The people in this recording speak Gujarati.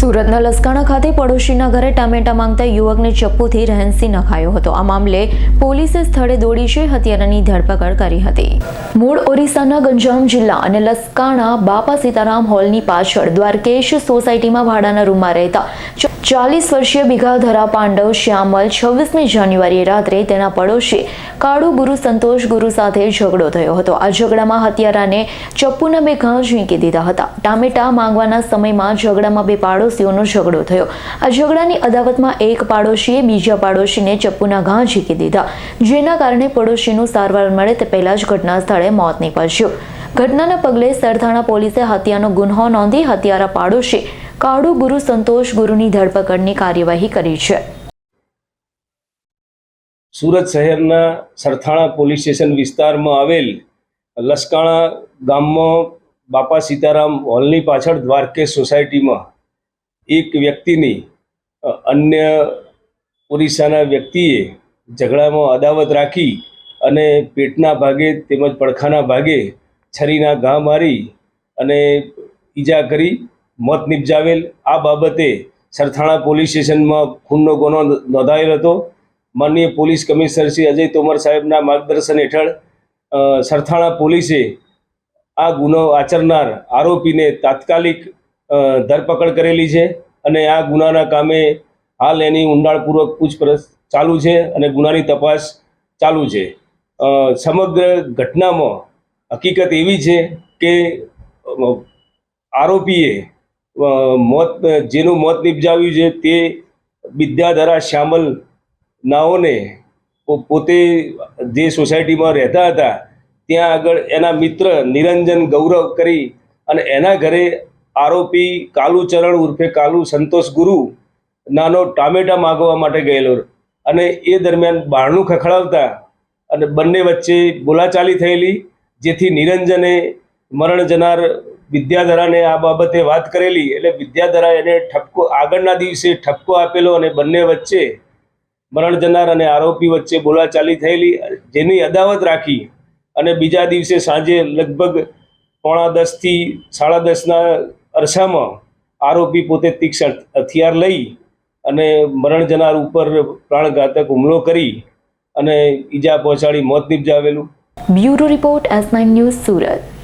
સુરતના લસકાણા ખાતે પડોશીના ઘરે ટામેટા માંગતા યુવકને ચપ્પુથી રહેનસી નખાયો હતો. આ મામલે પોલીસે સ્થળે દોડી છે, હત્યારાની ધરપકડ કરી હતી. મૂળ ઓરિસ્સાના ગંજામ જિલ્લા અને લસકાણા બાપા સીતારામ હોલની પાછળ દ્વારકેશ સોસાયટીમાં ભાડાના રૂમમાં રહેતા ચાલીસ વર્ષીય બિઘાધરા પાંડવ શ્યામલ છવ્વીસમી જાન્યુઆરીએ રાત્રે તેના પડોશી કાળુ ગુરુ સંતોષ ગુરુ સાથે ઝઘડો થયો હતો. આ ઝઘડામાં હત્યારાને ચપ્પુના બે ઘા ઝીંકી દીધા હતા. ટામેટા માંગવાના સમયમાં ઝઘડામાં બે પાડોશીઓનો ઝઘડો થયો. આ ઝઘડાની અદાવતમાં એક પાડોશીએ બીજા પાડોશીને ચપ્પુના ઘા ઝીંકી દીધા. જેના કારણે પડોશીનું સારવાર મળે તે પહેલાં જ ઘટના સ્થળે મોત નીપજ્યું. ઘટનાના પગલે સરથાણા પોલીસે હત્યાનો ગુન્હો નોંધી હત્યારા પાડોશી કાળુ ગુરુ સંતોષ ગુરુની ધરપકડની કાર્યવાહી કરી છે. સુરત શહેરના સરથાણા પોલીસ સ્ટેશન વિસ્તારમાં આવેલ લસકાણા ગામમાં બાપા સીતારામ હોલની પાછળ દ્વારકેશ સોસાયટીમાં એક વ્યક્તિની અન્ય ઓરિસ્સાના વ્યક્તિએ ઝઘડામાં અદાવત રાખી અને પેટના ભાગે તેમજ પડખાના ભાગે છરીના ઘા મારી અને ઈજા કરી મોત નિપજાવેલ. આ બાબતે સરથાણા પોલીસ સ્ટેશનમાં ખૂનનો ગુનો નોંધાયેલ હતો. માનનીય પોલીસ કમિશનર શ્રી અજય તોમર સાહેબના માર્ગદર્શન હેઠળ સરથાણા પોલીસે આ ગુનો આચરનાર આરોપીને તાત્કાલિક ધરપકડ કરેલી છે અને આ ગુનાના કામે હાલ એની ઊંડાણપૂર્વક પૂછપરછ ચાલુ છે અને ગુનાની તપાસ ચાલુ છે. સમગ્ર ઘટનામાં હકીકત એવી છે કે આરોપીએ મોત, જેનું મોત નિપજાવ્યું છે તે વિદ્યાધરા શ્યામલ નાઓને પોતે જે સોસાયટીમાં રહેતા હતા, ત્યાં આગળ એના મિત્ર નિરંજન ગૌરવ કરી અને એના ઘરે આરોપી કાલુચરણ ઉર્ફે કાલુ સંતોષ ગુરુ નાનો ટામેટા માગવા માટે ગયેલો અને એ દરમિયાન બારણું ખખડાવતા અને બંને વચ્ચે બોલાચાલી થયેલી, જેથી નિરંજને મરણ જનાર વિદ્યાધરાને આ બાબતે વાત કરેલી, એટલે વિદ્યાધરા એને ઠપકો, આગળના દિવસે ઠપકો આપેલો અને બંને વચ્ચે મરણ જનાર અને આરોપી વચ્ચે બોલાચાલી થયેલી, જેની અદાવત રાખી અને બીજા દિવસે સાંજે લગભગ પોણા દસથી સાડા દસના અરસામાં આરોપી પોતે તીક્ષ્ણ હથિયાર લઈ અને મરણ જનાર ઉપર પ્રાણઘાતક હુમલો કરી અને ઈજા પહોંચાડી મોત નિપજાવેલું. Bureau report S nine news Surat.